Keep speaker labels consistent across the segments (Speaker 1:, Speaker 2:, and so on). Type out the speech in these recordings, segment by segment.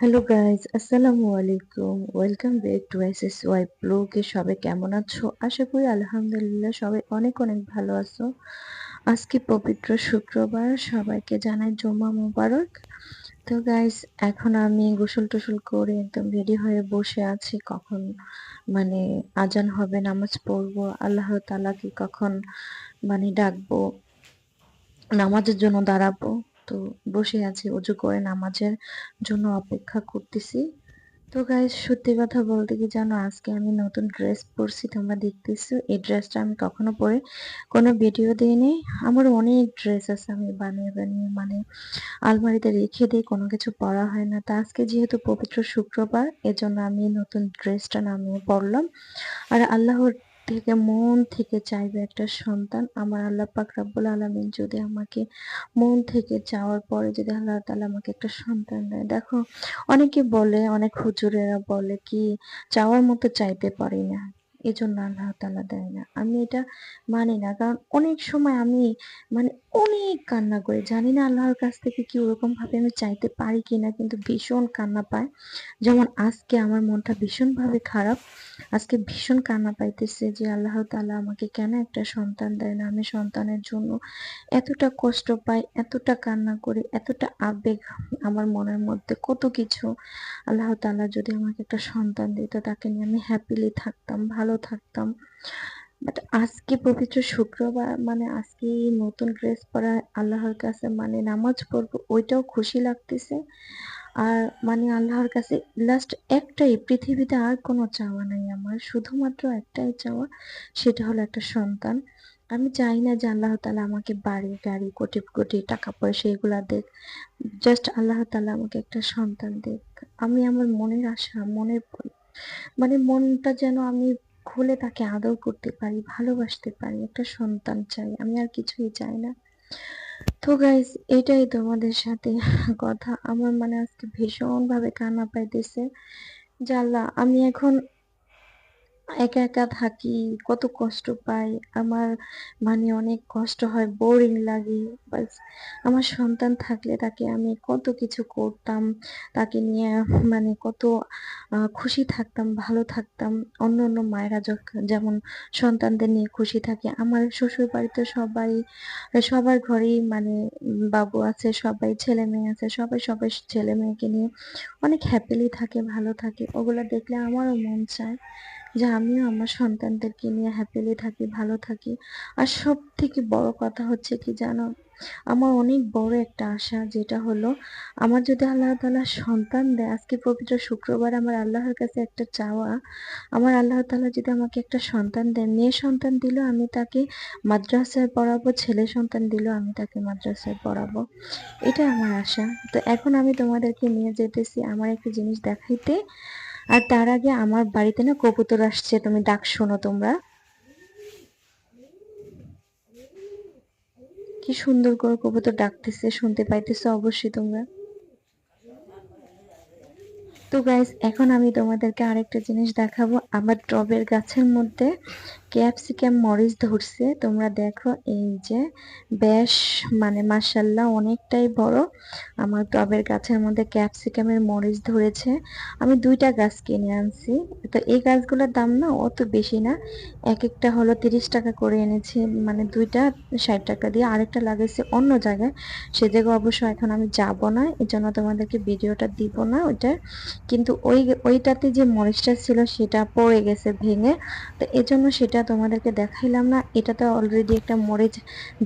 Speaker 1: Hello guys আসসালামু আলাইকুম welcome back to S S Y ব্লগে সবাই কেমন আছো? আশা করি, আলহামদুলিল্লাহ, সবাই অনেক অনেক ভালো আছো। আজকে পবিত্র শুক্রবার। সবাইকে জানাই জমা মোবারক। তো গাইজ এখন আমি গোসল টোসল করে একদম রেডি হয়ে বসে আছি। কখন মানে আজান হবে, নামাজ পড়ব, আল্লাহ তালাকে কখন মানে ডাকবো, নামাজের জন্য দাঁড়াবো। তো বসে আছি উজু করে নামাজের জন্য অপেক্ষা করতেছি। তো গাইজ সত্যি কথা বলতে কি জানো, আজকে আমি নতুন ড্রেস পরছি, তোমরা দেখতেছো। এই ড্রেসটা আমি কখনো পরে কোনো ভিডিও দিইনি। আমার অনেক ড্রেস আছে, আমি বানিয়ে বানিয়ে মানে আলমারিতে রেখে দিই, কোনো কিছু পরা হয় না। তা আজকে যেহেতু পবিত্র শুক্রবার, এজন্য আমি নতুন ড্রেসটা নামিয়ে পড়লাম আর আল্লাহর থেকে মন থেকে চাইবে একটা সন্তান। আমার আল্লাহ পাক রাব্বুল আলমিন যদি আমাকে মন থেকে চাওয়ার পরে যদি আল্লাহ তাআলা আমাকে একটা সন্তান দেয়। দেখো, অনেকে বলে, অনেক হুজুরেরা বলে কি, চাওয়ার মতো চাইতে পারি না, এজন্য আল্লাহ তালা দেয় না। আমি এটা মানি না, কারণ অনেক সময় আমি মানে অনেক কান্না করে। জানি না আল্লাহর কাছ থেকে কি ওরকম ভাবে আমি চাইতে পারি কিনা, কিন্তু ভীষণ কান্না পায়। যেমন আজকে আমার মনটা ভীষণ ভাবে খারাপ। আজকে ভীষণ কান্না পাইতেছে যে আল্লাহ তালা আমাকে কেন একটা সন্তান দেয় না? আমি সন্তানের জন্য এতটা কষ্ট পাই, এতটা কান্না করি, এতটা আবেগ আমার মনের মধ্যে, কত কিছু। আল্লাহ তালা যদি আমাকে একটা সন্তান দিত, তাকে নিয়ে আমি হ্যাপিলি থাকতাম, ভালো থাকতাম। বাট আজকে পবিত্র শুক্রবার মানে আজকে নতুন ড্রেস পরা আল্লাহর কাছে মানে নামাজ পড়ব, ওইটাও খুশি লাগতেছে। আর মানে আল্লাহর কাছে লাস্ট একটাই, পৃথিবীতে আর কোনো চাওয়া নাই আমার। শুধুমাত্র একটাই চাওয়া, সেটা হলো একটা সন্তান। আমি চাই না যে আল্লাহ তালা আমাকে বাড়ি, গাড়ি, কোটি কোটি টাকা পয়সা এগুলা দেখ। জাস্ট আল্লাহ তালা আমাকে একটা সন্তান দেখ। আমি আমার মনের আশা, মনের মানে মনটা যেন আমি খুলে তাকে আদর করতে পারি, ভালোবাসতে পারি, একটা সন্তান চাই, আমি আর কিছুই চাই না। তো গাইস এটাই তোমাদের সাথে কথা। আমার মানে আজকে ভীষণ ভাবে কান্না পাইতেছে। জাল্লা আমি এখন একা একা থাকি, কত কষ্ট পাই। আমার মানে অনেক কষ্ট হয় বোরিং লাগে। বাস, আমার সন্তান থাকলে তাকে আমি কত কিছু করতাম, তাকে নিয়ে মানে কত খুশি থাকতাম, ভালো থাকতাম। অন্য অন্য মায়েরা যেমন সন্তানদের নিয়ে খুশি থাকে, আমার শ্বশুর বাড়িতে সবাই, সবার ঘরেই মানে বাবু আছে, সবাই ছেলে মেয়ে আছে, সবাই সবাই ছেলে মেয়েকে নিয়ে অনেক হ্যাপিলি থাকে, ভালো থাকে। ওগুলো দেখলে আমারও মন চায়। যে আমিও আমার সন্তানদেরকে নিয়ে হ্যাপিলি থাকি, ভালো থাকি। আর সব থেকে বড় কথা হচ্ছে কি জানো? আমার অনেক বড় একটা আশা, যেটা হলো আমার যদি আল্লাহ তালা সন্তান দেয়, আজকে পবিত্র শুক্রবার আমার আল্লাহর কাছে একটা চাওয়া, আমার আল্লাহ তালা যদি আমাকে একটা সন্তান দেয় মেয়ে সন্তান দিল আমি তাকে মাদ্রাসায় পড়াবো, ছেলে সন্তান দিল আমি তাকে মাদ্রাসায় পড়াবো। এটা আমার আশা। তো এখন আমি তোমাদেরকে নিয়ে যেতেছি, আমার একটা জিনিস দেখাইতে। আর তার আগে আমার বাড়িতে না কবুতর আসছে, তুমি ডাক শোনো তোমরা। কি সুন্দর করে কবুতর ডাকতেছে, শুনতে পাইতেছো অবশ্যই তোমরা। তো গাইস এখন আমি তোমাদেরকে আরেকটা জিনিস দেখাবো। আমার টবের গাছের মধ্যে ক্যাপসিকাম মরিচ ধরছে। তোমরা দেখো এই যে বেশ মানে মাসাল্লাহ অনেকটাই বড়। আমার টবের গাছের মধ্যে ক্যাপসিকামের মরিচ ধরেছে। আমি দুইটা গাছ কিনে আনছি। তো এই গাছগুলোর দাম না অত বেশি না। এক একটা হলো তিরিশ টাকা করে এনেছি। মানে দুইটা ষাট টাকা দিয়ে আরেকটা লাগাইছে অন্য জায়গায়। সে জায়গায় অবশ্য এখন আমি যাব না। এই জন্য তোমাদেরকে ভিডিওটা দিব না। ওইটা কিন্তু ওই, ওইটাতে যে মরিচটা ছিল সেটা পড়ে গেছে ভেঙে। তো এজন্য সেটা তোমাদেরকে দেখাইলাম না। এটাতে অলরেডি একটা মরিচ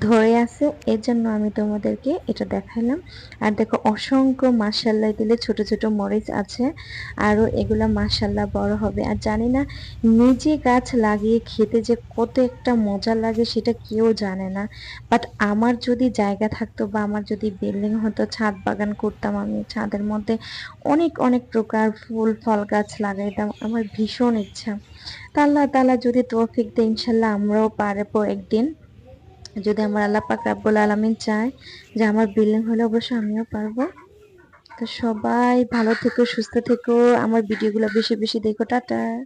Speaker 1: ধরে আছে এর জন্য আমি তোমাদেরকে এটা দেখাইলাম। আর দেখো, অসংখ্য মাসাল্লাহ দিলে ছোট ছোট মরিচ আছে আরও এগুলা মাসাল্লাহ বড় হবে। আর জানি না, নিজে গাছ লাগিয়ে খেতে যে কত একটা মজা লাগে সেটা কেউ জানে না। বাট আমার যদি জায়গা থাকতো বা আমার যদি বিল্ডিং হতো, ছাদ বাগান করতাম আমি, ছাদের মধ্যে অনেক অনেক প্রকার ফুল, ফল গাছ লাগাইতাম আমার ভীষণ ইচ্ছা। তা আল্লাহ তালা যদি তৌফিক দেয় ইনশাল্লাহ আমরাও পারব একদিন। যদি আমার আল্লাহ পাক রাব্বুল আলমিন চায় যে আমার বিল্ডিং হলে অবশ্যই আমিও পারব। তো সবাই ভালো থেকো, সুস্থ থেকো, আমার ভিডিওগুলো বেশি বেশি দেখো, টাটা।